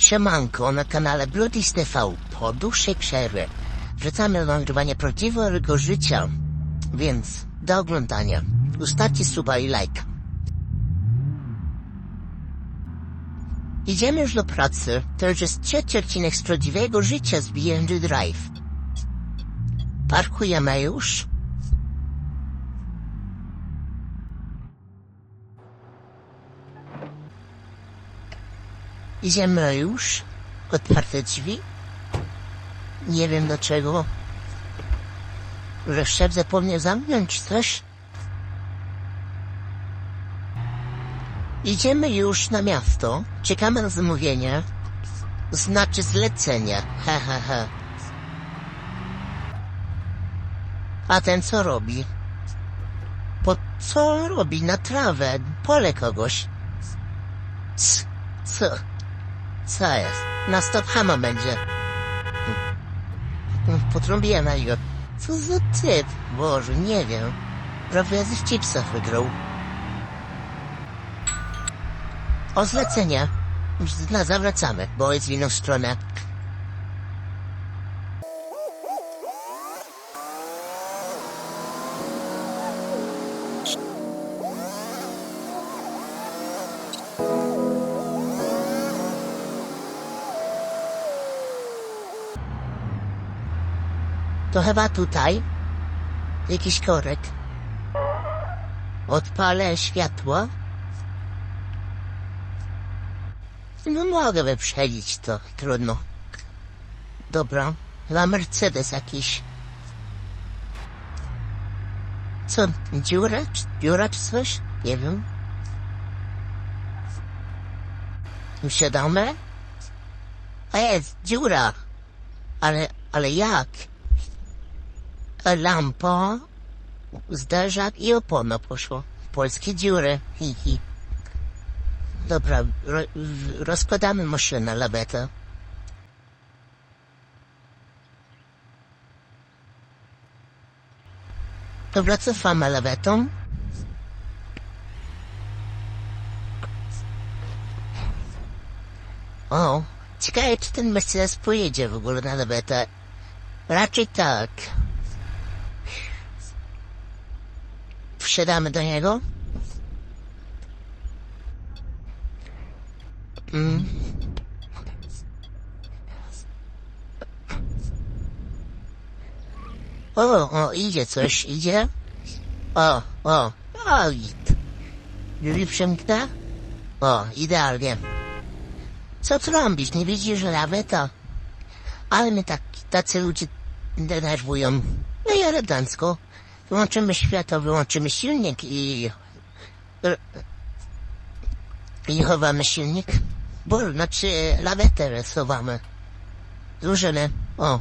Siemanko na kanale Bloodies TV. Po dłuższej przerwie wracamy do nagrywania prawdziwego życia. Więc do oglądania. Ustawcie suba i lajka. Idziemy już do pracy. To już jest trzeci odcinek z prawdziwego życia z BNG Drive. Parkujemy już. Idziemy już. Otwarte drzwi. Nie wiem dlaczego. Że szef zapomniał zamknąć coś. Idziemy już na miasto. Czekamy na zamówienie. Znaczy zlecenie. He, he, he. A ten co robi? Po co robi? Na trawę. Pole kogoś. C- Co? Co jest? Na stop hama będzie. Potrąbiłem na niego. Co za typ? Boże, nie wiem. Prawie z chipsach wygrał. O zlecenie. No, zawracamy, bo jest w inną stronę. To chyba tutaj. Jakiś korek. Odpalę światło. No mogę wyprzedzić to, trudno. Dobra, chyba Mercedes jakiś. Co, dziura? Dziura czy coś? Nie wiem. Wsiadamy? A jest, dziura. Ale, ale jak? Lampa, zderzak i opona poszło. Polskie dziury, hi, hi. Dobra, ro, rozkładamy maszynę, lawetę. Dobra, cofamy lawetą. O, ciekawe, czy ten Mercedes pojedzie w ogóle na lawetę. Raczej tak. Wsiadamy do niego. Mm. O, o, idzie coś, idzie. O, o, o, i- Drzwi przemknę? O, idealnie. Co tu robisz? Nie widzisz, że laweta? Ale mnie tak, tacy ludzie denerwują. No i elegancko. Wyłączymy światło, wyłączymy silnik i... I chowamy silnik. Bo, znaczy lawetę rysowamy. Złożymy. O.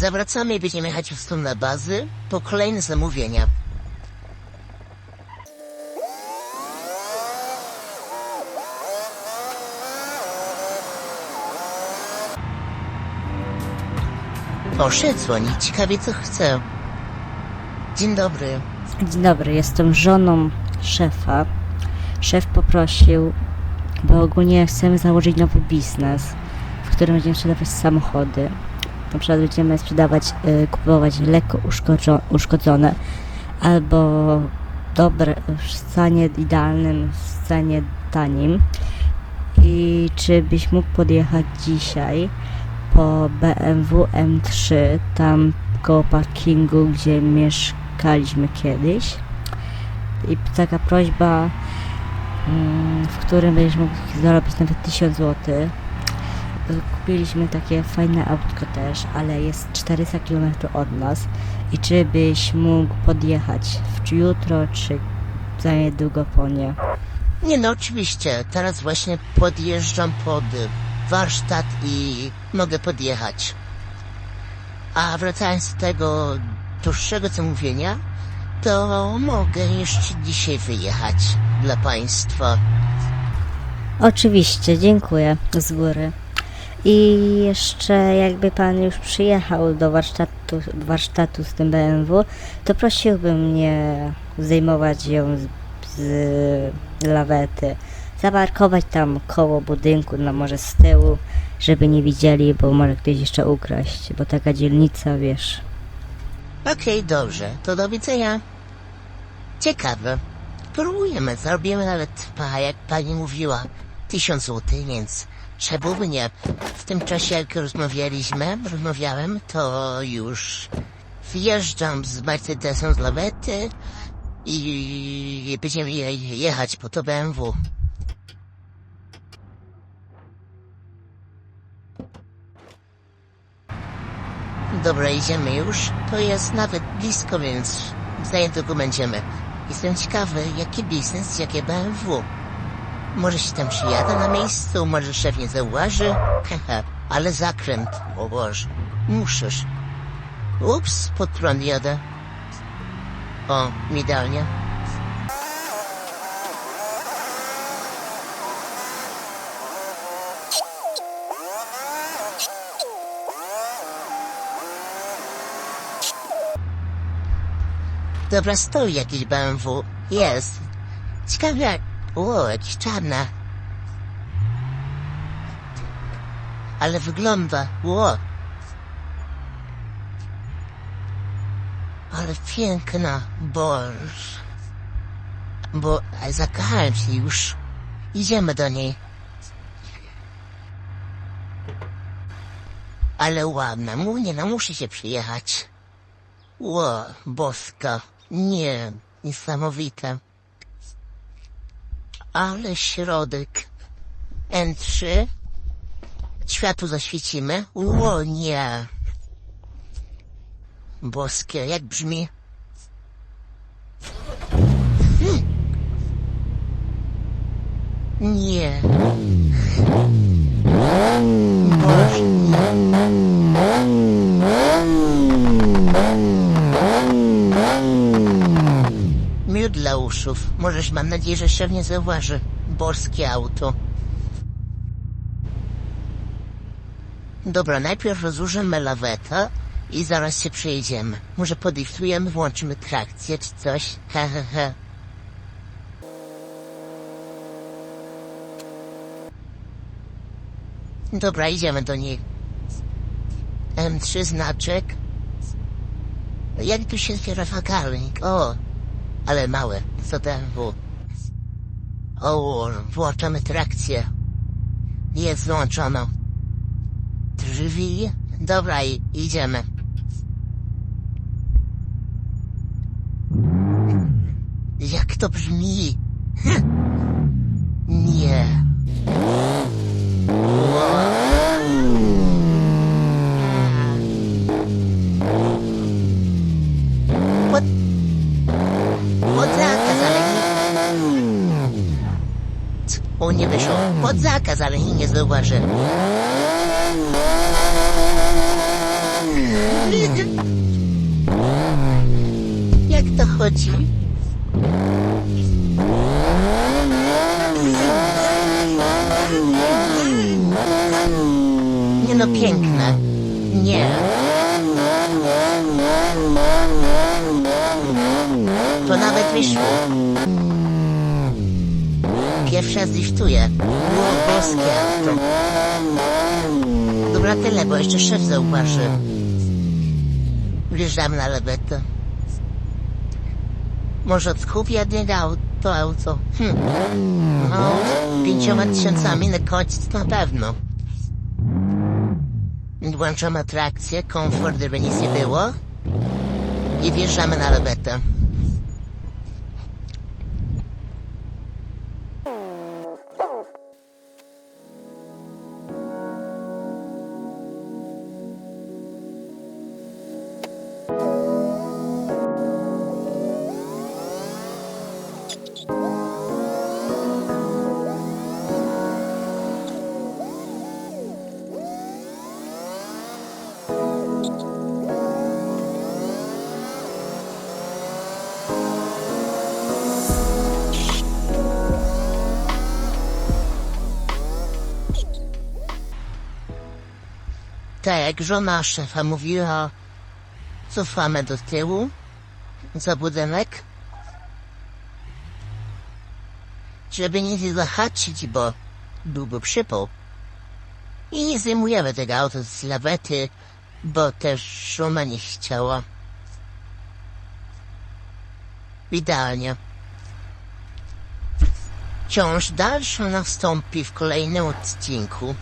Zawracamy i będziemy jechać w stronę bazy po kolejne zamówienia. O, szef dzwoni. Ciekawie co chce. Dzień dobry. Dzień dobry, jestem żoną szefa. Szef poprosił, bo ogólnie chcemy założyć nowy biznes, w którym będziemy sprzedawać samochody. Na przykład będziemy sprzedawać, y, kupować lekko uszkodzo- uszkodzone albo dobre w stanie idealnym, w stanie tanim. I czy byś mógł podjechać dzisiaj po BMW M3, tam koło parkingu, gdzie mieszkaliśmy kiedyś? I taka prośba, mm, w którym będziesz mógł zarobić nawet 1000 zł. Kupiliśmy takie fajne autko też, ale jest 400 km od nas. I czy byś mógł podjechać w jutro, czy za niedługo po nie? Nie no, oczywiście. Teraz właśnie podjeżdżam pod warsztat i mogę podjechać. A wracając do tego dłuższego zamówienia, to mogę jeszcze dzisiaj wyjechać dla państwa. Oczywiście, dziękuję z góry. I jeszcze jakby pan już przyjechał do warsztatu, warsztatu z tym BMW, to prosiłbym nie zdejmować ją z, z lawety. Zaparkować tam koło budynku, no może z tyłu, żeby nie widzieli, bo może ktoś jeszcze ukraść, bo taka dzielnica, wiesz. Okej, dobrze, to do widzenia. Ciekawe. Próbujemy, zrobimy nawet, pa, jak pani mówiła, tysiąc złotych, więc nie? W tym czasie, jak rozmawialiśmy, rozmawiałem, to już wyjeżdżam z Mercedesem z lawety i będziemy je, jechać po to BMW. Dobra, idziemy już. To jest nawet blisko, więc za niedługo będziemy. Jestem ciekawy, jaki biznes, jakie BMW. Może się tam przyjadę na miejscu, może szef nie zauważy. Haha, ale zakręt, o Boże. Musisz. Ups, pod prąd jadę. O, idealnie. Dobra, stoi jakiś BMW. Jest. Ciekawe jak... Jakiś czarna. Ale wygląda. Ło. Ale piękna. Boże. Bo zakochałem się już. Idziemy do niej. Ale ładna. Mówię, no muszę się przyjechać. Ło, boska. Nie, niesamowite. Ale środek. N3. Światło zaświecimy. Ło, nie. Boskie, jak brzmi? Hmm. Nie. Boże, nie. Miód uszów. Możesz, mam nadzieję, że szef nie zauważy. Borskie auto. Dobra, najpierw rozłożymy lawetę i zaraz się przejedziemy. Może podriftujemy, włączymy trakcję czy coś. He, he, he. Dobra, idziemy do niej. M3 znaczek. Jak tu się otwiera fagalnik? O, ale małe. Było? O, włączamy trakcję. Jest włączono. Drzwi? Dobra, i, idziemy. Jak to brzmi? Nie. Zakaz, ale nie zauważy. Jak to chodzi? Nie no, piękne. Nie. To nawet wyszło. Pierwsza zliftuję. Było boskie auto. Dobra, tyle, bo jeszcze szef zauważy. Wjeżdżamy na lewetę. Może odkupię jedno auto, to auto. Hm. No, pięcioma tysiącami na końcu na pewno. Włączam atrakcję, komfort, żeby nic nie było. I wjeżdżamy na lewetę. Tak żona szefa mówiła, cofamy do tyłu za budynek, żeby nie zahaczyć, bo byłby przypał. I nie zdejmujemy tego auta z lawety, bo też żona nie chciała. Idealnie. Ciąż dalsza nastąpi w kolejnym odcinku.